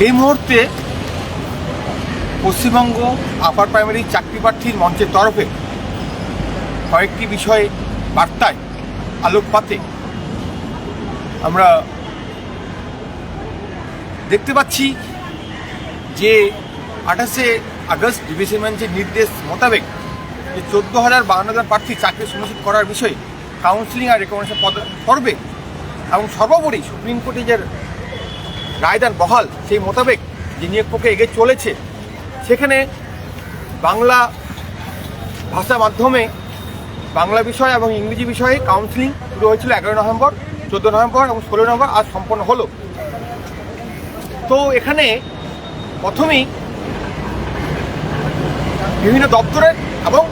এই মুহূর্তে Paschimbanga upper primary চাকরি প্রার্থীর মঞ্চের তরফে কয়েকটি বিষয়ে বার্তায় আলোকপাতে আমরা দেখতে পাচ্ছি যে আঠাশে আগস্ট ডিভিশন বেঞ্চের নির্দেশ মোতাবেক যে চোদ্দ হাজার বাহান্ন হাজার প্রার্থী চাকরি সুনিশ্চিত করার বিষয়ে কাউন্সিলিং আর রেকমেন্ডেশন পদ করবে এবং সর্বোপরি সুপ্রিম কোর্টে যে রায়দান বহাল, সেই মোতাবেক যে নিয়োগ প্রক্রিয়া এগিয়ে চলেছে, সেখানে বাংলা ভাষা মাধ্যমে বাংলা বিষয় এবং ইংরেজি বিষয়ে কাউন্সিলিং শুরু হয়েছিল এগারো নভেম্বর, চোদ্দ নভেম্বর এবং ষোলো নভেম্বর আজ সম্পন্ন হলো। তো এখানে প্রথমেই বিভিন্ন দপ্তরের এবং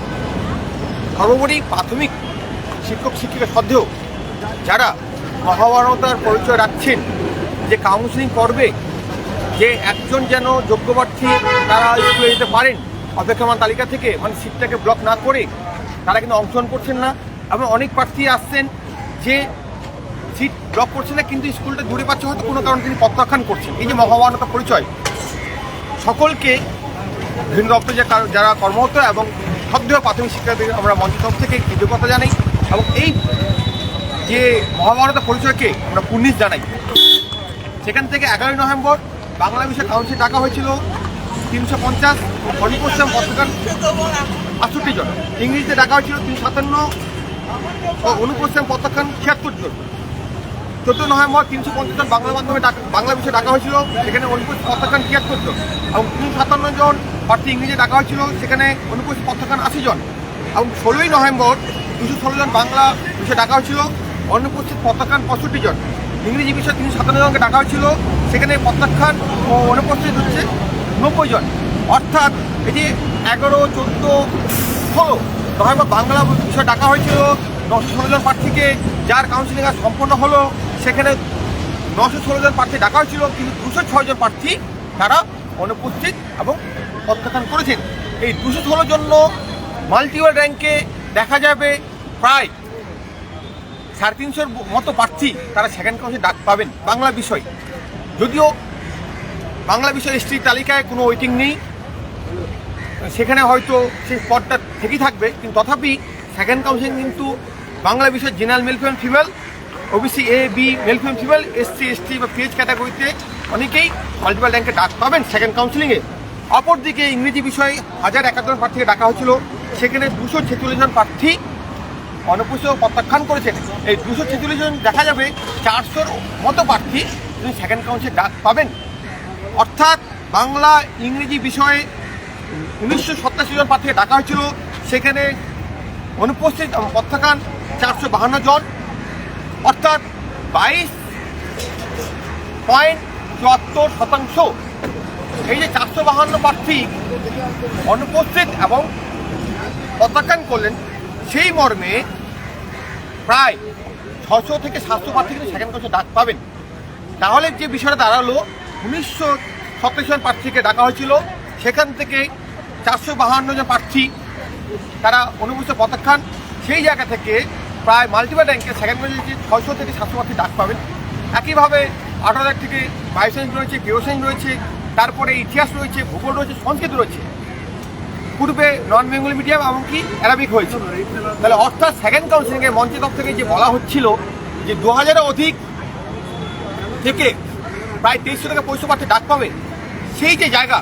সর্বোপরি প্রাথমিক শিক্ষক শিক্ষিকা সত্ত্বেও যারা মহামানবতার পরিচয় রাখছেন যে কাউন্সিলিং করবে, যে একজন যেন যোগ্য প্রার্থী তারা স্কুলে যেতে পারেন অপেক্ষমান তালিকা থেকে মানে সিটটাকে ব্লক না করে, তারা কিন্তু অংশগ্রহণ করছেন না। এবং অনেক প্রার্থী আসছেন যে সিট ব্লক করছে না, কিন্তু স্কুলটা দূরে পাচ্ছে, হয়তো কোনো কারণে তিনি প্রত্যাখ্যান করছেন। এই যে মহামানবতা পরিচয়। সকলকে দপ্তরে যে যারা কর্মরত এবং সদ্য প্রাথমিক শিক্ষার্থীদের আমরা মঞ্চ তরফ থেকে কৃতজ্ঞতা জানাই এবং এই যে মহাভারতের পরিচয়কে আমরা পুণ্যিত জানাই। সেখান থেকে এগারোই নভেম্বর বাংলা বিষয় কাউন্সিল ডাকা হয়েছিল তিনশো পঞ্চাশ অনিপশ্চিম পত্রকার আটষট্টি জন। ইংরেজিতে ডাকা হয়েছিল তিনশো সাতান্ন ও অনুপশ্চিম প্রত্যাখ্যান ছিয়াত্তর জন। চোদ্দ নভেম্বর তিনশো পঞ্চাশ জন বাংলা মাধ্যমে বাংলা বিষয়ে ডাকা হয়েছিল, সেখানে অনুপস্থিত প্রত্যাখ্যান তিয়াত্তর জন। এবং তিনশো সাতান্ন জন প্রার্থী ইংরেজি ডাকা হয়েছিল, সেখানে অনুপস্থিত প্রত্যাখ্যান আশি জন। এবং ষোলোই নভেম্বর দুশো ষোলো জন বাংলা বিষয়ে ডাকা হয়েছিল অনুপস্থিত প্রত্যাখ্যান পঁয়ষট্টি জন। ইংরেজি বিষয়ে তিনশো সাতান্ন জনকে ডাকা হয়েছিল। সেখানে প্রত্যাখ্যান ও অনুপস্থিত হচ্ছে নব্বই জন। অর্থাৎ এই যে এগারো, চোদ্দ, ষোলো নভেম্বর বাংলা বিষয় ডাকা হয়েছিল। নশো ষোলো জন প্রার্থীকে যার কাউন্সিলিং আজ সম্পন্ন হলো। সেখানে নশো ষোলো জন প্রার্থী ডাকা হয়েছিল, কিন্তু দুশো ছয় জন প্রার্থী তারা অনুপস্থিত এবং প্রত্যাখ্যান করেছেন। এই দুশো ষোলো জন্য মাল্টিওয়ার র্যাঙ্কে দেখা যাবে প্রায় সাড়ে তিনশোর মতো প্রার্থী তারা সেকেন্ড কাউন্সিল ডাক পাবেন। বাংলা বিষয়। যদিও বাংলা বিষয় এসটি তালিকায় কোনো ওয়েটিং নেই। সেখানে হয়তো সেই পদটা থেকেই থাকবে, কিন্তু তথাপি সেকেন্ড কাউন্সিলিং কিন্তু বাংলা বিষয় general male female OBC A B male female female SC ST বা পিএইচ ক্যাটাগরিতে অনেকেই মাল্টিপাল র্যাঙ্কে ডাক পাবেন সেকেন্ড কাউন্সিলিংয়ে অপরদিকে ইংরেজি বিষয়ে হাজার একাত্তর প্রার্থীকে ডাকা হয়েছিল। সেখানে দুশো ছেচল্লিশ জন প্রার্থী অনুপস্থিত প্রত্যাখ্যান করেছেন। এই দুশো ছেচল্লিশ জন দেখা যাবে চারশোর মতো প্রার্থী তিনি সেকেন্ড কাউন্সিল ডাক পাবেন। অর্থাৎ বাংলা ইংরেজি বিষয়ে উনিশশো সাতাশি জন প্রার্থীকে ডাকা হয়েছিল। সেখানে অনুপস্থিত প্রত্যাখ্যান চারশো বাহান্ন জন। অর্থাৎ বাইশ পয়েন্ট চুয়াত্তর শতাংশ। এই যে চারশো বাহান্ন প্রার্থী অনুপস্থিত এবং প্রত্যাখ্যান করলেন, সেই মর্মে প্রায় ছশো থেকে সাতশো প্রার্থী কিন্তু সেকেন্ড ডাক পাবেন। তাহলে যে বিষয়টা দাঁড়াল, উনিশশো সত্তর জন প্রার্থীকে ডাকা হয়েছিল, সেখান থেকে চারশো বাহান্ন জন প্রার্থী তারা অনুপস্থিত প্রত্যাখ্যান সেই জায়গা থেকে প্রায় মাল্টিপাল র্যাঙ্কে সেকেন্ড মেজরিটি ছয়শো থেকে সাতশো প্রার্থী ডাক পাবেন। একইভাবে আঠারো হাজার থেকে বাইশ রয়েছে গেরোসাইন্স রয়েছে, তারপরে ইতিহাস রয়েছে, ভূগোল রয়েছে, সংস্কৃত রয়েছে। পূর্বে নন বেঙ্গলি মিডিয়াম এমনকি অ্যারাবিক হয়েছে। তাহলে অর্থাৎ সেকেন্ড কাউন্সিলিংয়ের মঞ্চের তরফ থেকে যে বলা হচ্ছিল যে দু হাজারের অধিক থেকে প্রায় তেইশশো থেকে পঁয়ষট্টি প্রার্থী ডাক পাবে, সেই যে জায়গা,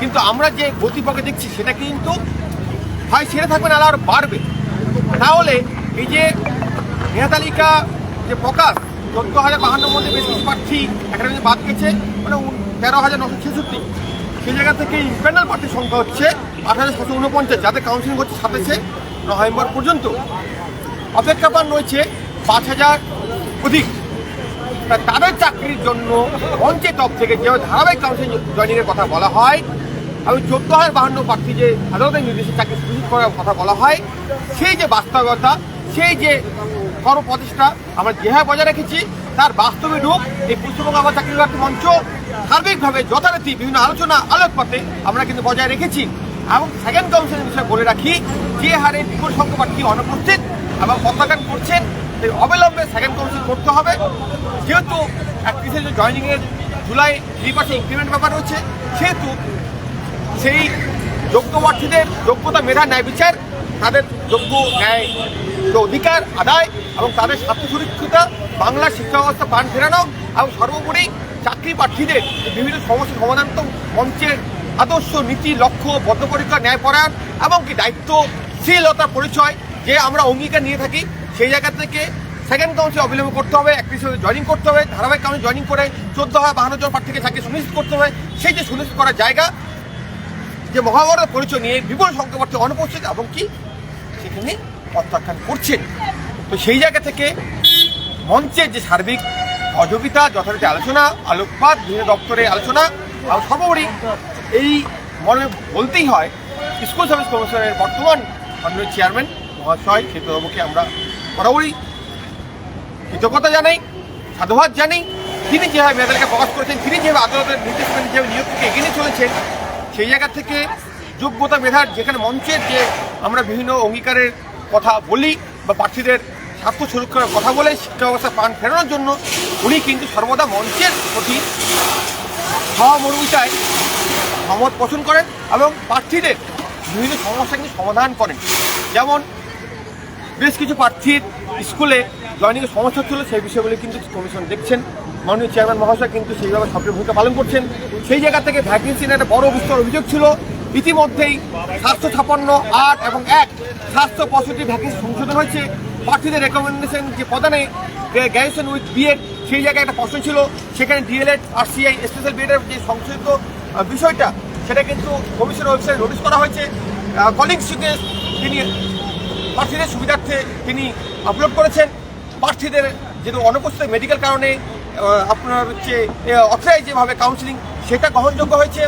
কিন্তু আমরা যে গতিপথে দেখছি সেটা কিন্তু হয় ছেড়ে থাকবে না, আর বাড়বে। তাহলে এই যে মেধা তালিকা যে প্রকাশ চোদ্দ হাজার বাহান্ন মধ্যে বেশ কিছু প্রার্থী একাডেমি বাদ গেছে মানে তেরো হাজার নশো ছেষট্টি, সেই জায়গা থেকে ইন্টারনাল প্রার্থীর সংখ্যা হচ্ছে হাজার ছশো উনপঞ্চাশ, যাদের কাউন্সিলিং হচ্ছে সাতাশে নভেম্বর পর্যন্ত। অপেক্ষাপান রয়েছে পাঁচ হাজার অধিক। তাদের চাকরির জন্য মঞ্চের তরফ থেকে যে ধারাবাহিক কাউন্সিল জয়নিং এর কথা বলা হয় এবং চোদ্দ হাজার বাহান্ন প্রার্থী যে আদালতের নির্দেশে চাকরি সুযোগ করার কথা বলা হয়, সেই যে বাস্তবতা, সেই যে কর্মপ্রতিষ্ঠা আমরা যেভাবে বজায় রেখেছি, তার বাস্তবে রূপ এই পশ্চিমবঙ্গ আমার চাকরি প্রার্থী মঞ্চ সার্বিকভাবে যথারীতি বিভিন্ন আলোচনা, আলোকপাতে আমরা কিন্তু বজায় রেখেছি। এবং সেকেন্ড কাউন্সিলের বিষয়ে বলে রাখি, যে হারে বিপুল সংখ্যক প্রার্থী অনুপস্থিত এবং প্রত্যাখ্যান করছেন সেই অবিলম্বে সেকেন্ড কাউন্সিল করতে হবে। যেহেতু একত্রিশে জয়নিংয়ের জুলাই থ্রি পার্সেন্ট ইনক্রিমেন্ট ব্যাপার রয়েছে, সেহেতু সেই যোগ্য প্রার্থীদের যোগ্যতা মেধা ন্যায় বিচার, তাদের যোগ্য ন্যায় অধিকার আদায় এবং তাদের স্বার্থ সুরক্ষিতা বাংলা শিক্ষা ব্যবস্থা প্রাণ ফেরানো এবং সর্বোপরি চাকরি প্রার্থীদের বিভিন্ন সমস্যা সমাধান তো মঞ্চের আদর্শ নীতি, লক্ষ্য, বদ্ধপরিকর ন্যায়পরায়ণ এবং কি দায়িত্বশীলতার পরিচয় যে আমরা অঙ্গীকার নিয়ে থাকি, সেই জায়গা থেকে সেকেন্ড কাউন্সিল অবিলম্ব করতে হবে, একত্রিশ জয়নিং করতে হবে, ধারাবাহিক কাউন্সিল জয়নিং করে চোদ্দ হয় বাহান্ন জন প্রার্থীকে চাকরি সুনিশ্চিত করতে হবে, সেই যে সুনিশ্চিত করার জায়গা, যে মহাভারত পরিচয় নিয়ে বিপুল সংখ্যক প্রার্থী অনুপস্থিত এবং কি সেখানে প্রত্যাখ্যান করছেন। তো সেই জায়গা থেকে মঞ্চের যে সার্বিক সহযোগিতা, যথারীতি আলোচনা, আলোকপাত, বিভিন্ন দপ্তরে আলোচনা, আর সর্বোপরি এই মনে বলতেই হয়, স্কুল সার্ভিস কমিশনের বর্তমান মাননীয় চেয়ারম্যান মহাশয় সেতুবাবুকে আমরা বরাবরই কৃতজ্ঞতা জানাই, সাধুবাদ জানাই। তিনি যেভাবে মেয়েদেরকে প্রকাশ করেছেন, তিনি যেভাবে আদালতের নির্দেশ মেনে যেভাবে নিয়োগ থেকে এগিয়ে নিয়ে চলেছেন, সেই জায়গা থেকে যোগ্যতা মেধার যেখানে মঞ্চের যে আমরা বিভিন্ন অঙ্গীকারের কথা বলি বা প্রার্থীদের স্বার্থ সুরক্ষার কথা বলে, শিক্ষা ব্যবস্থা প্রাণ ফেরানোর জন্য, উনি কিন্তু সর্বদা মঞ্চের প্রতি সহমর্মিতায় মত পোষণ করেন এবং প্রার্থীদের বিভিন্ন সমস্যা কিন্তু সমাধান করেন। যেমন বেশ কিছু প্রার্থীর স্কুলে জয়নিংয়ের সমস্যা ছিল, সেই বিষয়গুলি কিন্তু কমিশন দেখছেন। মাননীয় চেয়ারম্যান মহাশয় কিন্তু সেইভাবে সক্রিয় ভূমিকা পালন করছেন। সেই জায়গা থেকে ভ্যাকেন্সি একটা বড় বিস্তর অভিযোগ ছিল। ইতিমধ্যেই সাতশো ছাপান্ন আট এবং এক স্বাস্থ্য পঁয়ষট্টি ভ্যাকেন্সি সংশোধন হয়েছে। প্রার্থীদের রেকমেন্ডেশন যে প্রদানে গ্র্যাজুয়েশন উইথ বিএড সেই জায়গায় একটা প্রশ্ন ছিল। সেখানে ডিএলএড আর সিআই স্পেশাল বিএডের যে সংশোধিত বিষয়টা, সেটা কিন্তু কমিশনের ওয়েবসাইটে নোটিশ করা হয়েছে। কলিং কলিংসকে তিনি প্রার্থীদের সুবিধার্থে তিনি আপলোড করেছেন। প্রার্থীদের যেহেতু অনুপস্থিত মেডিকেল কারণে আপনার হচ্ছে অথরাইজ যেভাবে কাউন্সিলিং সেটা গ্রহণযোগ্য হয়েছে।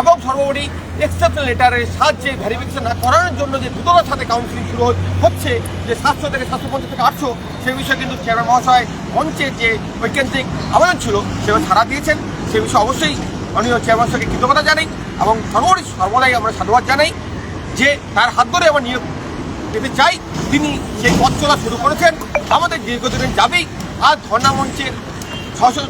এবং সর্বোপরি এক্সেপশন লেটারের সাহায্যে ভেরিফিকেশন না করানোর জন্য যে দ্রুততার সাথে কাউন্সিলিং শুরু হচ্ছে, যে সাতশো থেকে সাতশো পঞ্চাশ থেকে আটশো, সেই বিষয়ে কিন্তু চেয়ারম্যান মহাশয় মঞ্চের যে ঐকান্তিক আবেদন ছিল সেভাবে সাড়া দিয়েছেন। সে বিষয়ে অবশ্যই মাননীয় চেয়ারম্যান সাহেবকে কৃতজ্ঞতা জানাই এবং সর্বোপরি সর্বদাই আমরা সাধুবাদ জানাই যে তার হাত ধরে আমার নিয়োগ পেতে চাই। তিনি সেই পথ চলা শুরু করেছেন। আমাদের দীর্ঘদিন যাবেই আর ধর্ণা মঞ্চের ছশো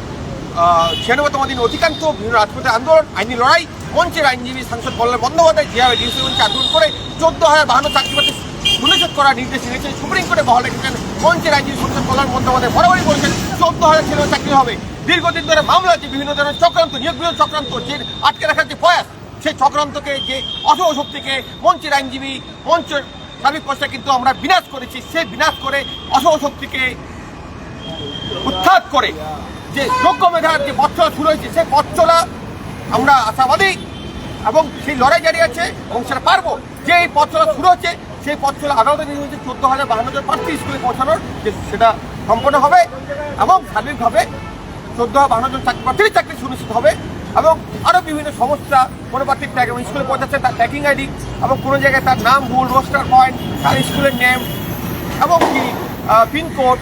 ছিয়ানব্বইতম দিন অধিকাংশ বিভিন্ন রাজপথে আন্দোলন, আইনি লড়াই, মঞ্চের আইনজীবী সাংসদ কল্যাণ বন্দ্যোপাধ্যায় যেভাবে ডিসি মঞ্চে আন্দোলন করে চোদ্দ হাজার বাহান্ন চাকরি বাতিল সুনিশ্চিত করার নির্দেশ দিয়েছেন। সুপ্রিম কোর্টে বহাল রেখেছেন মঞ্চের আইনজীবী সাংসদ কল্যাণ বন্দ্যোপাধ্যায়। বরাবরই বলেছেন চোদ্দ হাজার ছেলে চাকরি হবে। দীর্ঘদিন ধরে মামলা যে বিভিন্ন ধরনের চক্রান্ত নিয়োগ বিরোধ চক্রান্ত, যে আটকে রাখার যে প্রয়াস, সেই চক্রান্তকে, যে অসহ শক্তিকে মঞ্চের আইনজীবী, মঞ্চের সার্বিক পয়সা কিন্তু আমরা বিনাশ করেছি, সে বিনাশ করে অসহ শক্তিকে উৎখাত করে যে যোগ্য মেধার যে পথ শুরু হয়েছে সেই পথ চলা আমরা আশাবাদী এবং সেই লড়াই জারি আছে এবং সেটা পারব। যে এই পথ চলা শুরু হচ্ছে, সেই পথ চলা আদালতে নিয়ে হচ্ছে চোদ্দ হাজার বাহান্ন জন প্রার্থী স্কুলে পৌঁছানোর, যে সেটা সম্পন্ন হবে এবং সার্বিকভাবে চোদ্দ বাহান্ন জন চাকরি প্রার্থীর চাকরি সুনিশ্চিত হবে এবং আরও বিভিন্ন সমস্যা কোনো প্রার্থীর ট্যাগ এবং স্কুলে পৌঁছাচ্ছে তার ট্র্যাকিং আইডি এবং কোনো জায়গায় তার নাম, ভুল রোস্টার পয়েন্ট তার স্কুলের নেম এবং কি পিনকোড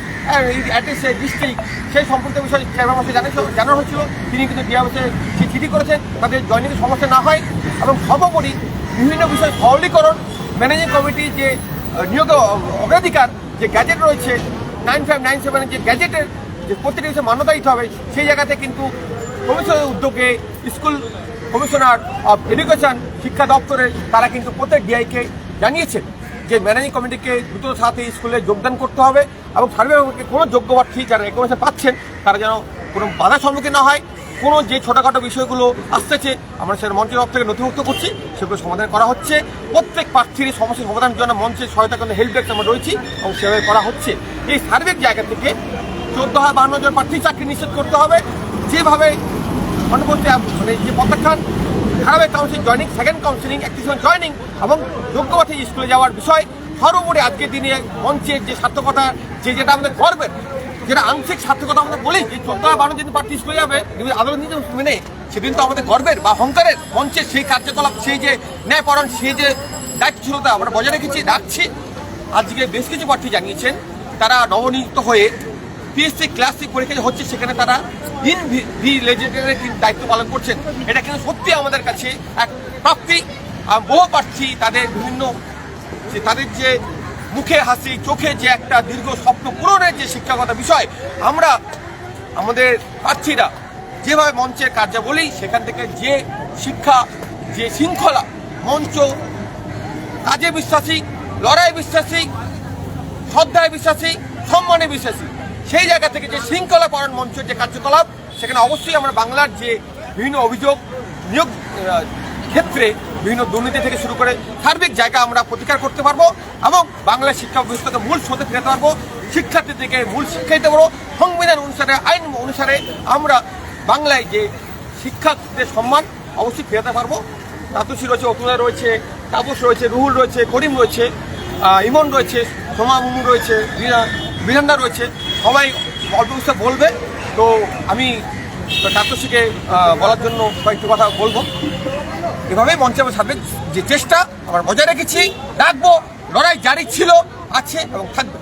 অ্যাড্রেসের ডিস্ট্রিক্ট সেই সম্পর্কিত বিষয়ে চেয়ারম্যান জানিয়েছিল জানানো হয়েছিল। তিনি কিন্তু ডিআরএসে চিঠি করেছেন। তাদের জয়নিংয়ের সমস্যা না হয় এবং সর্বোপরি বিভিন্ন বিষয় সরলীকরণ ম্যানেজিং কমিটির যে নিয়োগ অগ্রাধিকার যে গ্যাজেট রয়েছে নাইন ফাইভ নাইন সেভেনের যে গ্যাজেটের যে প্রত্যেকটা বিষয়ে মান্যতা দিতে হবে, সেই জায়গাতে কিন্তু কমিশনের উদ্যোগে স্কুল কমিশনার অফ এডুকেশন, শিক্ষা দপ্তরে তারা কিন্তু প্রত্যেক ডিআইকে জানিয়েছেন যে ম্যানেজিং কমিটিকে দ্রুত সাথে স্কুলে যোগদান করতে হবে এবং সার্বিকভাবে কোনো যোগ্য বা প্রার্থী যারা রেকমেন্ডেশন পাচ্ছেন, তারা যেন কোনো বাধার সম্মুখীন না হয়। কোনো যে ছোটোখাটো বিষয়গুলো আসতেছে, আমরা সেটা মঞ্চের তরফ থেকে নথিভুক্ত করছি, সেগুলো সমাধান করা হচ্ছে। প্রত্যেক প্রার্থীর সমস্যার সমাধানের জন্য মঞ্চের সহায়তা করতে হেল্প ডেস্ক আমরা রয়েছি এবং সেভাবে করা হচ্ছে। এই সার্বিক জায়গা থেকে চোদ্দ হাজার বাহান্ন জন প্রার্থী চাকরি নিশ্চিত করতে হবে। যেভাবে অনুপস্থিত মানে যে প্রত্যাখ্যান, ধারাবাহিক কাউন্সিলিং জয়নিং সেকেন্ড কাউন্সিলিং একটি জয়নিং এবং যোগ্য পথে স্কুলে যাওয়ার বিষয় সর্বোপরি আজকের দিনে মঞ্চের যে সার্থকতা, যে যেটা আমাদের গর্বের, যেটা আংশিক সার্থকতা আমরা বলি, যে চোদ্দ বারো দিন প্রার্থী স্কুলে যাবে আদালত নিতে মেনে, সেদিন তো আমাদের গর্বের বা অহংকারের মঞ্চের সেই কার্যকলাপ, সেই যে ন্যায়পরণ সেই যে দায়িত্বশীলতা আমরা বজায় রেখেছি, রাখছি। আজকে বেশ কিছু প্রার্থী জানিয়েছেন, তারা নবনিযুক্ত হয়ে পিএসসি ক্লাসিক পরীক্ষা হচ্ছে সেখানে তারা ইন ভিলেজেন্টের দায়িত্ব পালন করছেন, এটা কিন্তু সত্যি আমাদের কাছে এক প্রাপ্তি। বহু প্রার্থী তাদের বিভিন্ন যে তাদের যে মুখে হাসি, চোখে যে একটা দীর্ঘ স্বপ্ন পূরণের যে শিক্ষাগত বিষয়, আমরা আমাদের প্রার্থীরা যেভাবে মঞ্চের কার্যাবলী, সেখান থেকে যে শিক্ষা, যে শৃঙ্খলা মঞ্চ, কাজে বিশ্বাসী, লড়াই বিশ্বাসী, শ্রদ্ধায় বিশ্বাসী, সম্মানে বিশ্বাসী সেই জায়গা থেকে যে শৃঙ্খলা পরায়ণ মঞ্চের যে কার্যকলাপ, সেখানে অবশ্যই আমরা বাংলার যে বিভিন্ন অভিযোগ, নিয়োগ ক্ষেত্রে বিভিন্ন দুর্নীতি থেকে শুরু করে সার্বিক জায়গা আমরা প্রতিকার করতে পারব এবং বাংলার শিক্ষা ব্যবস্থাকে মূল স্রোতে ফেরাতে পারব শিক্ষার্থীদেরকে মূল শিক্ষা দিতে পারব। সংবিধান অনুসারে, আইন অনুসারে আমরা বাংলায় যে শিক্ষার্থীদের সম্মান অবশ্যই ফেরাতে পারব। তাতুসি রয়েছে অতুলা রয়েছে, তাপস রয়েছে, রুহুল রয়েছে, করিম রয়েছে ইমন রয়েছে, সোমা মুমু রয়েছে বিনা- রয়েছে। সবাই অল্প বিস্তার বলবে। তো আমি তাতুসিকে বলার জন্য কয়েকটি কথা বলব। এভাবেই মঞ্চে আমার সামনে যে চেষ্টা, আমরা বজায় রেখেছি, রাখব, লড়াই জারি ছিল, আছে এবং থাকবে।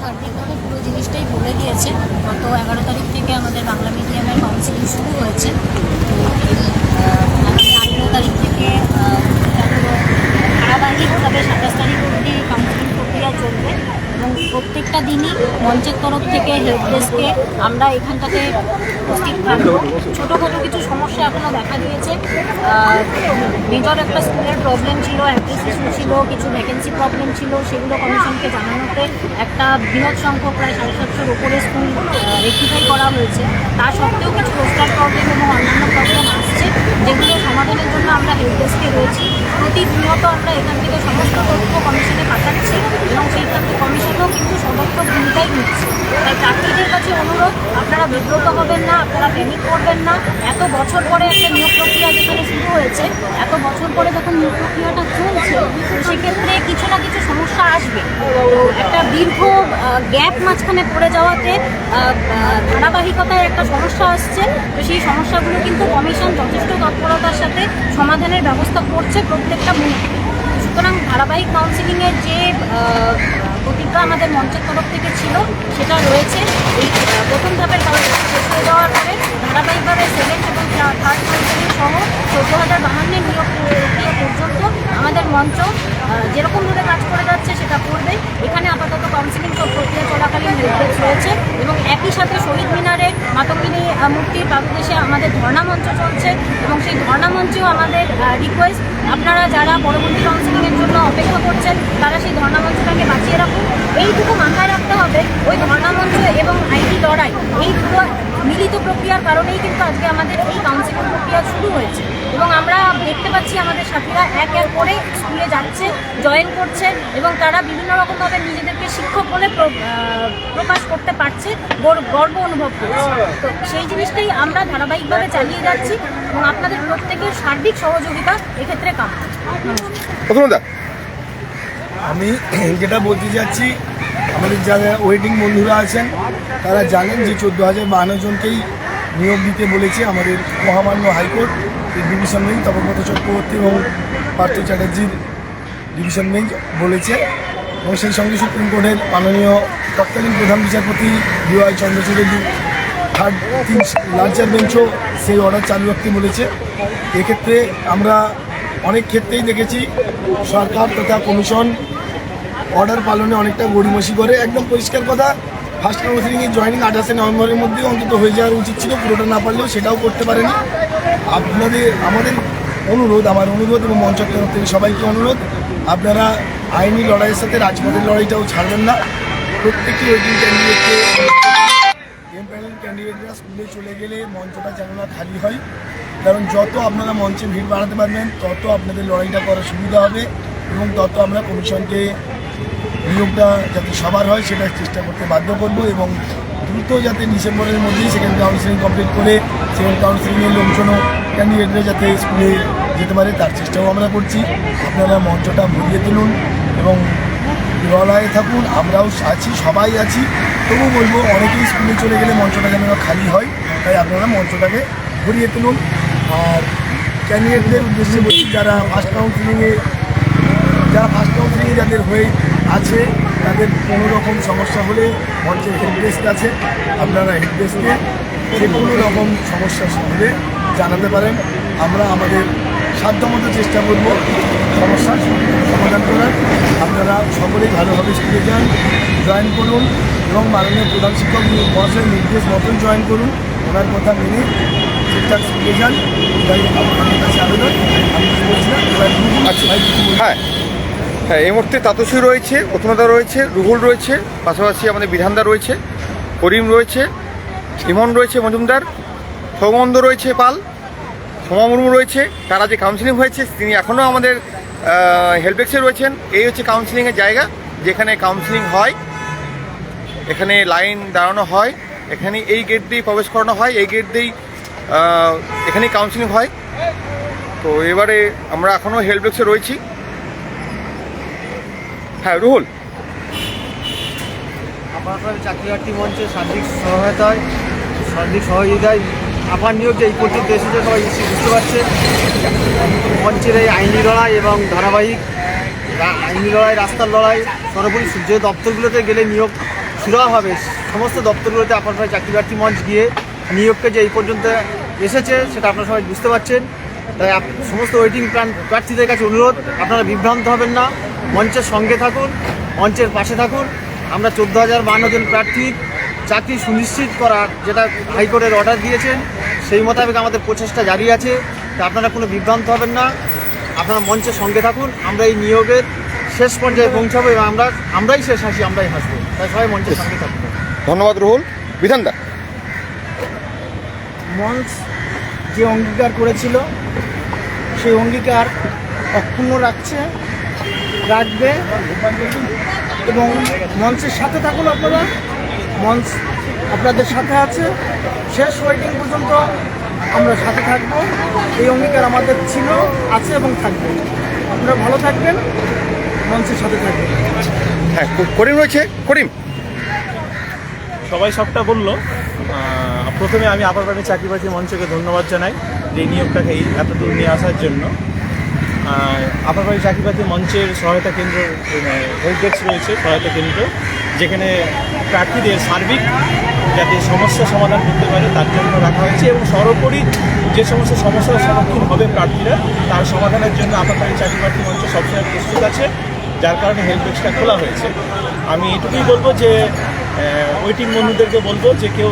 সার্বিকভাবে পুরো জিনিসটাই বলে দিয়েছে। গত এগারো তারিখ থেকে আমাদের বাংলা মিডিয়ামের কাউন্সিলিং শুরু হয়েছে তো এই আহ, আগামী আঠেরো তারিখ থেকে আহ, এটা পুরো ধারাবাহিকভাবে সাতাশ তারিখ অবধি কাউন্সিলিং প্রক্রিয়া চলবে এবং প্রত্যেকটা দিনই মঞ্চের তরফ থেকে হেল্প ডেস্কে আমরা এখানটাতে উপস্থিত থাকব। ছোটোখাটো কিছু সমস্যা এখনও দেখা দিয়েছে। মেজর একটা স্কুলের প্রবলেম ছিল ইস্যু ছিল, কিছু ভ্যাকেন্সি প্রবলেম ছিল, সেগুলো কমিশনকে জানানোতে একটা বৃহৎ সংখ্যক প্রায় সাড়ে সাতশোর উপরে স্কুল রেক্টিফাই করা হয়েছে। তা সত্ত্বেও কিছু রোস্টার প্রবলেম এবং অন্যান্য প্রবলেম আসছে, যেগুলো সমাধানের জন্য আমরা হেল্প ডেস্কে রয়েছি। প্রতিনিয়ত আমরা এখান থেকে সমস্ত তথ্য কমিশনে পাঠাচ্ছি এবং সেই ক্ষেত্রে কমিশনও কিন্তু সদর্থ ভূমিকাই নিচ্ছে। তাই চাকরিদের কাছে অনুরোধ, আপনারা বিব্রত হবেন না, আপনারা প্যানিক করবেন না। এত বছর পরে একটা নিয়োগ প্রক্রিয়া যেখানে শুরু হয়েছে, এত বছর পরে যখন নিয়োগ প্রক্রিয়াটা চলছে, সেক্ষেত্রে কিছু না কিছু সমস্যা আসবে। একটা দীর্ঘ গ্যাপ মাঝখানে পড়ে যাওয়াতে ধারাবাহিকতায় একটা সমস্যা আসছে। তো সেই সমস্যাগুলো কিন্তু কমিশন যথেষ্ট তৎপরতার সাথে সমাধানের ব্যবস্থা করছে প্রত্যেকটা মুহূর্তে। সুতরাং ধারাবাহিক কাউন্সিলিংয়ের যে প্রতিজ্ঞা আমাদের মঞ্চের তরফ থেকে ছিল, সেটা রয়েছে। এই প্রথম ধাপের কাজ শেষ হয়ে যাওয়ার পরে ধারাবাহিকভাবে সেকেন্ড এবং থার্ড সহ চোদ্দ হাজার বাহান্নের নিয়োগ প্রক্রিয়া পর্যন্ত আমাদের মঞ্চ আহ, যেরকমভাবে কাজ করে যাচ্ছে সেটা করবে এখানে আপাতত কাউন্সিলিং সব প্রক্রিয়া চলাকালীন নির্দেশ রয়েছে এবং একই সাথে শহীদ মিনারে মাতঙ্গিনী পাদদেশে আমাদের ধর্ণা মঞ্চ চলছে এবং সেই ধর্ণা মঞ্চেও আমাদের রিকোয়েস্ট আপনারা যারা পরবর্তী কাউন্সিলিংয়ের জন্য অপেক্ষা করছেন, তারা সেই ধর্ণা মঞ্চটাকে বাঁচিয়ে রাখুন। এইটুকু মাথায় রাখতে হবে, ওই ধর্ণা মঞ্চ এবং আইনি লড়াই, এই দুটো মিলিত প্রক্রিয়ার কারণেই কিন্তু আজকে আমাদের এই কাউন্সিলিং প্রক্রিয়া শুরু হয়েছে। এবং আমরা দেখতে পাচ্ছি আমাদের সাথীরা এক এক করে স্কুলে যাচ্ছে জয়েন করছে এবং তারা বিভিন্ন রকমভাবে নিজেদেরকে শিক্ষক বলে প্রকাশ করতে পারছে গর- গর্ব অনুভব করছে। তো সেই জিনিসটাই আমরা ধারাবাহিকভাবে চালিয়ে যাচ্ছি এবং আপনাদের প্রত্যেকের সার্বিক সহযোগিতা এক্ষেত্রে কাম্য। প্রথমদা আমি যেটা বলতে চাচ্ছি আমাদের যারা ওয়েটিং বন্ধুরা আছেন তারা জানেন যে চোদ্দ হাজার বাহান্ন জনকেই নিয়োগ দিতে বলেছে আমাদের মহামান্য high court. Division bench Tapabrata Chakraborty এবং পার্থ চ্যাটার্জির ডিভিশন বেঞ্চ বলেছে। এবং সেই সঙ্গে সুপ্রিম কোর্টের মাননীয় তৎকালীন প্রধান বিচারপতি ডিওয়াই চন্দ্রচূড়ের থার্ড তিন লার্জার বেঞ্চও সেই অর্ডার চালু রাখতে বলেছে। এক্ষেত্রে আমরা অনেক ক্ষেত্রেই দেখেছি সরকার তথা কমিশন অর্ডার পালনে অনেকটা গড়িমসি করে। একদম পরিষ্কার কথা ফার্স্ট কাউন্সিলিংয়ে জয়েনিং আঠাশে নভেম্বরের মধ্যে অন্তত হয়ে যাওয়ার উচিত ছিল, পুরোটা না পারলেও সেটাও করতে পারেনি। আপনাদের, আমাদের অনুরোধ, আমার অনুরোধ এবং মঞ্চের তরফ থেকে সবাইকে অনুরোধ, আপনারা আইনি লড়াইয়ের সাথে রাজপথের লড়াইটাও ছাড়বেন না। প্রত্যেকটি ওয়েটিং ক্যান্ডিডেটকে এমপ্যানেল ক্যান্ডিডেটরা স্কুলে চলে গেলে মঞ্চটা যেন না খালি হয়। কারণ যত আপনারা মঞ্চে ভিড় বাড়াতে পারবেন, তত আপনাদের লড়াইটা করার সুবিধা হবে এবং তত আমরা কমিশনকে নিয়োগটা যাতে সবার হয় সেটা চেষ্টা করতে বাধ্য করব এবং দ্রুত যাতে ডিসেম্বরের মধ্যেই সেকেন্ড কাউন্সিলিং কমপ্লিট করে সেকেন্ড কাউন্সিলিংয়ের লোকজনও ক্যান্ডিডেটরা যাতে স্কুলে যেতে পারে, তার চেষ্টাও আমরা করছি। আপনারা মঞ্চটা ভরিয়ে তুলুন এবং লড়াইয়ে থাকুন। আমরাও আছি, সবাই আছি। তবু বলব, অনেকেই স্কুলে চলে গেলে মঞ্চটা যেন খালি হয়, তাই আপনারা মঞ্চটাকে ভরিয়ে তুলুন। আর ক্যান্ডিডেটদের উদ্দেশ্যে বলছি, যারা ফার্স্ট কাউন্সিলিংয়ে যারা ফার্স্ট কাউন্সিলিংয়ে যাদের হয়ে আছে তাদের কোনো রকম সমস্যা হলে মঞ্চের হেল্প ডেস্ক আছে। আপনারা হেল্প ডেস্কে যে কোনো রকম সমস্যা হলে জানাতে পারেন। আমরা আমাদের সাধ্যমতো চেষ্টা করব সমস্যার সমাধান করার। আপনারা সকলেই ভালোভাবে স্কুলে যান জয়েন করুন এবং মাননীয় প্রধান শিক্ষক মহাশয়ের নির্দেশ মতন জয়েন করুন ওনার কথা মেনে ঠিকঠাক স্কুলে যান। এটাই আপনাদের কাছে আবেদন। আমি কিছু বলছি এবার আচ্ছা। ভাই হ্যাঁ। হ্যাঁ এই মুহূর্তে তাতসী রয়েছে প্রথমদা রয়েছে, রুহুল রয়েছে, পাশাপাশি আমাদের বিধানদা রয়েছে, করিম রয়েছে ইমন রয়েছে মজুমদার সৌমন্দ রয়েছে পাল, সোমা মুর্মু রয়েছে, তারা যে কাউন্সিলিং হয়েছে, তিনি এখনও আমাদের হেল্পেক্সে রয়েছেন। এই হচ্ছে কাউন্সিলিংয়ের জায়গা, যেখানে কাউন্সিলিং হয়, এখানে লাইন দাঁড়ানো হয়, এখানে এই গেট দিয়েই প্রবেশ করানো হয়, এই গেট দিয়েই এখানেই কাউন্সিলিং হয়। তো এবারে আমরা এখনও হেল্পেক্সে রয়েছি। হ্যাঁ রুহুল। আপাতত চাকরিহার্থী মঞ্চের সার্বিক সহায়তায়, সার্বিক সহযোগিতায় আপার নিয়োগ যে এই পর্যন্ত এসেছে সবাই বুঝতে পারছে। মঞ্চের এই আইনি লড়াই এবং ধারাবাহিক আইনি লড়াই, রাস্তার লড়াই, সর্বোপরি যে দপ্তরগুলোতে গেলে নিয়োগ শুরু হবে। সমস্ত দপ্তরগুলোতে আপার চাকরিপ্রার্থী মঞ্চ গিয়ে নিয়োগকে যে এই পর্যন্ত এসেছে, সেটা আপনারা সবাই বুঝতে পারছেন। তাই আপ- সমস্ত ওয়েটিং প্ল্যান প্রার্থীদের কাছে অনুরোধ আপনারা বিভ্রান্ত হবেন না। মঞ্চের সঙ্গে থাকুন মঞ্চের পাশে থাকুন। আমরা চোদ্দ হাজার বান্ন জন প্রার্থীর চাকরি সুনিশ্চিত করার যেটা হাইকোর্টের অর্ডার দিয়েছেন সেই মোতাবেক আমাদের প্রচেষ্টা জারি আছে। তা আপনারা কোনো বিভ্রান্ত হবেন না। আপনারা মঞ্চের সঙ্গে থাকুন আমরা এই নিয়োগের শেষ পর্যায়ে পৌঁছাবো এবং আমরা আমরাই শেষ হাসি আমরাই হাসবো। তাই সবাই মঞ্চের সঙ্গে থাকব ধন্যবাদ রুহুল। বিধানদা? মঞ্চ যে অঙ্গীকার করেছিল সেই অঙ্গীকার অক্ষুণ্ণ রাখছে রাখবে এবং মঞ্চের সাথে থাকুন আপনারা। মঞ্চ আপনাদের সাথে আছে। শেষ ওয়েটিং পর্যন্ত আমরা সাথে থাকব। এই অঙ্গীকার আমাদের ছিল আছে এবং থাকবে। আপনারা ভালো থাকবেন মঞ্চের সাথে থাকবেন। হ্যাঁ করিম রয়েছে। করিম। সবাই সবটা বলল। প্রথমে আমি আপার বাড়ি চাকরি বাকরি মঞ্চকে ধন্যবাদ জানাই যে নিয়োগটাকে এই এতদূর নিয়ে আসার জন্য। আপার বাড়ি চাকরি মঞ্চের সহায়তা কেন্দ্র হেল্প ডেস্ক রয়েছে, সহায়তা কেন্দ্র, যেখানে প্রার্থীদের সার্বিক যাতে সমস্যা সমাধান করতে পারে তার জন্য রাখা হয়েছে এবং সর্বোপরি যে সমস্ত সমস্যার সম্মুখীন হবে প্রার্থীরা, তার সমাধানের জন্য আপার বাড়ি চাকরি মঞ্চ সবসময় প্রস্তুত আছে, যার কারণে হেল্প ডেস্কটা খোলা হয়েছে। আমি এটুকুই বলব যে ওয়েটিং বন্ধুদেরকে বলব যে কেউ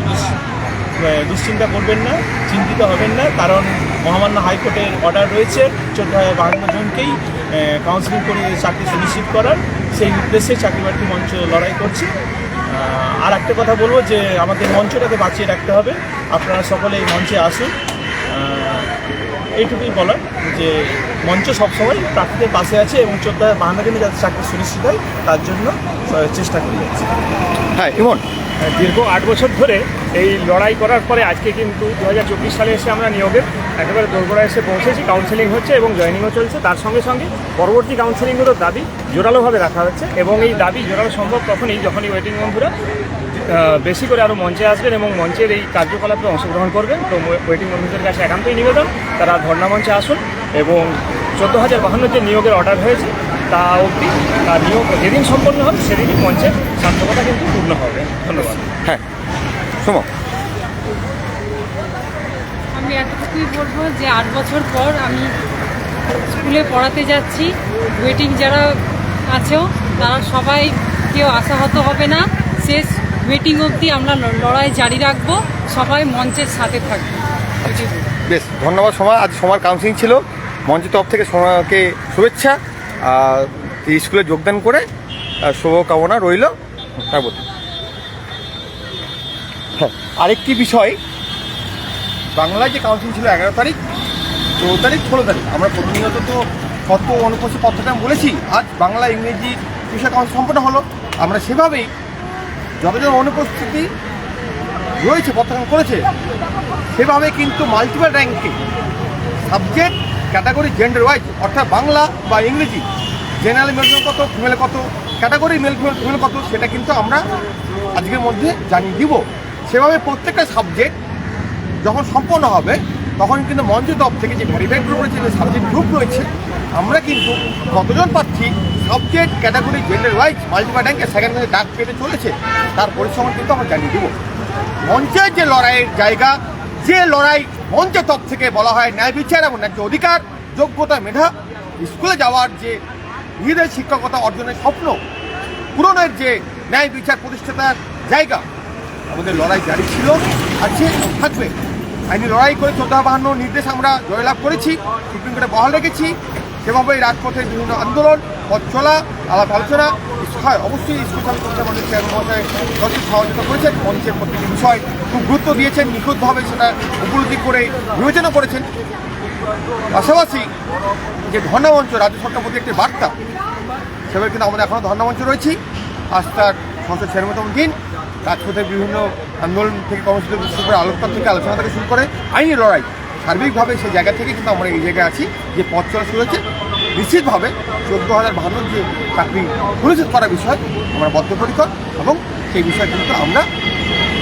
দুশ্চিন্তা করবেন না, চিন্তিত হবেন না, কারণ মহামান্য হাইকোর্টের অর্ডার রয়েছে। চোদ্দ হাজার বাহান্ন জনকেই কাউন্সিলিং করে চাকরি সুনিশ্চিত করার। সেই উদ্দেশ্যে চাকরি বাকরি মঞ্চ লড়াই করছে। আর একটা কথা বলব যে আমাদের মঞ্চটাকে বাঁচিয়ে রাখতে হবে। আপনারা সকলে এই মঞ্চে আসুন। এইটুকুই বলার। যে মঞ্চ সবসময় প্রার্থীদের পাশে আছে এবং চোদ্দ হাজার বাহান্ন জনে যাতে চাকরি সুনিশ্চিত হয় তার জন্য চেষ্টা করে যাচ্ছে। হ্যাঁ ইমন? দীর্ঘ আট বছর ধরে এই লড়াই করার পরে আজকে কিন্তু দু হাজার চব্বিশ সালে এসে আমরা নিয়োগের একেবারে দোরগোড়া এসে পৌঁছেছি কাউন্সেলিং হচ্ছে এবং জয়েনিংও চলছে। তার সঙ্গে সঙ্গে পরবর্তী কাউন্সেলিংগুলোর দাবি জোরালোভাবে রাখা হচ্ছে এবং এই দাবি জোরালো সম্ভব তখনই যখনই ওয়েটিং আহ, বেশি করে আরও মঞ্চে আসবেন এবং মঞ্চের এই কার্যকলাপে অংশগ্রহণ করবেন। তো ওয়েটিং বন্ধুদের কাছে একান্তই নিবেদন তারা ধর্ণা মঞ্চে আসুন এবং চোদ্দ হাজার বাহান্ন যে নিয়োগের অর্ডার হয়েছে। তা অবধি তার নিয়োগ যেদিন সম্পন্ন হবে সেদিনই মঞ্চের সার্থকতা কিন্তু পূর্ণ হবে। ধন্যবাদ। হ্যাঁ সোমা আমি এতটুকুই বলব যে আট বছর পর আমি স্কুলে পড়াতে যাচ্ছি। ওয়েটিং যারা আছেও তারা সবাই কেউ আশাহত হবে না। শেষ ওয়েটিং অবধি আমরা লড়াই জারি রাখব, সবাই মঞ্চের সাথে থাকব। বেশ, ধন্যবাদ সময়। আজ সোমার কাউন্সিলিং ছিল। মঞ্চের তরফ থেকে সোমাকে শুভেচ্ছা। আর স্কুলে যোগদান করে শুভকামনা রইল। প্রতি হ্যাঁ আরেকটি বিষয়। বাংলায় যে কাউন্সিলিং ছিল এগারো তারিখ, চৌদ্দ তারিখ, ষোলো তারিখ। আমরা প্রতিনিয়ত তো কত অনুপস্থিত আমি বলেছি, আজ বাংলা ইংরেজি বিষয় কাউন্সিল সম্পন্ন হলো। আমরা সেভাবেই যতজন অনুপস্থিতি রয়েছে পত্রাঙ্কন করেছে, সেভাবে কিন্তু multiple ranking subject category gender wise অর্থাৎ বাংলা বা ইংরেজি জেনারেল মেল কত ফিমেল কত ক্যাটাগরি মেল ফিমেল কত, সেটা কিন্তু আমরা আজকের মধ্যে জানিয়ে দিব। সেভাবে প্রত্যেকটা সাবজেক্ট যখন সম্পন্ন হবে, তখন কিন্তু মঞ্চ দপ থেকে যে ভেরিফাইড গ্রুপ রয়েছে, যে সাবজেক্ট গ্রুপ রয়েছে, আমরা কিন্তু কতজন পাচ্ছি subject category gender wise multiple র্যাঙ্কে সেকেন্ড ডাক পেতে চলেছে, তার পরিশ্রম কিন্তু আমরা জানিয়ে দিব। মঞ্চের যে লড়াইয়ের জায়গা, যে লড়াই মঞ্চের তরফ থেকে বলা হয় ন্যায় বিচার এবং ন্যায্য অধিকার, যোগ্যতা, মেধা, স্কুলে যাওয়ার যে নিজেদের শিক্ষকতা অর্জনের স্বপ্ন, পূরণের যে ন্যায় বিচার প্রতিষ্ঠাতার জায়গা, আমাদের লড়াই জারি ছিল, আছে, থাকবে। আইনি লড়াই করে চোদ্দ বাহান্ন নির্দেশ আমরা জয়লাভ করেছি, সুপ্রিম কোর্টে বহাল রেখেছি। সেভাবেই রাজপথের বিভিন্ন আন্দোলন, পথ চলা, আলাপ আলোচনা হয় অবশ্যই স্কুল কমিশন মন্ত্রী চেয়ারম্যান মহাশয় সহযোগিতা করেছেন, মঞ্চের প্রত্যেকটি বিষয় খুব গুরুত্ব দিয়েছেন, নিখুঁতভাবে সেটা উপলব্ধি করে বিবেচনা করেছেন। পাশাপাশি যে ধর্ণামঞ্চ, রাজ্য সরকার প্রতি একটি বার্তা সেভাবে কিন্তু আমাদের এখনও ধর্ণামঞ্চ রয়েছি। আজ তার সংসদ ছেড়েমতম দিন রাজপথের বিভিন্ন আন্দোলন থেকে কর্মসূচি শুরু করে আলোচনা থেকে আলোচনা থেকে শুরু করে আইনি লড়াই। সার্বিকভাবে সেই জায়গা থেকে কিন্তু আমরা এই জায়গায় আছি, যে পথ চলা শুরু হয়েছে। নিশ্চিতভাবে চোদ্দ হাজার বাহান্ন যে চাকরি সুনিশ্চিত করার বিষয় আমরা বদ্ধপরিকর এবং সেই বিষয়ে কিন্তু আমরা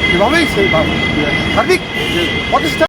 সেভাবেই সেই সার্বিক যে প্রতিষ্ঠা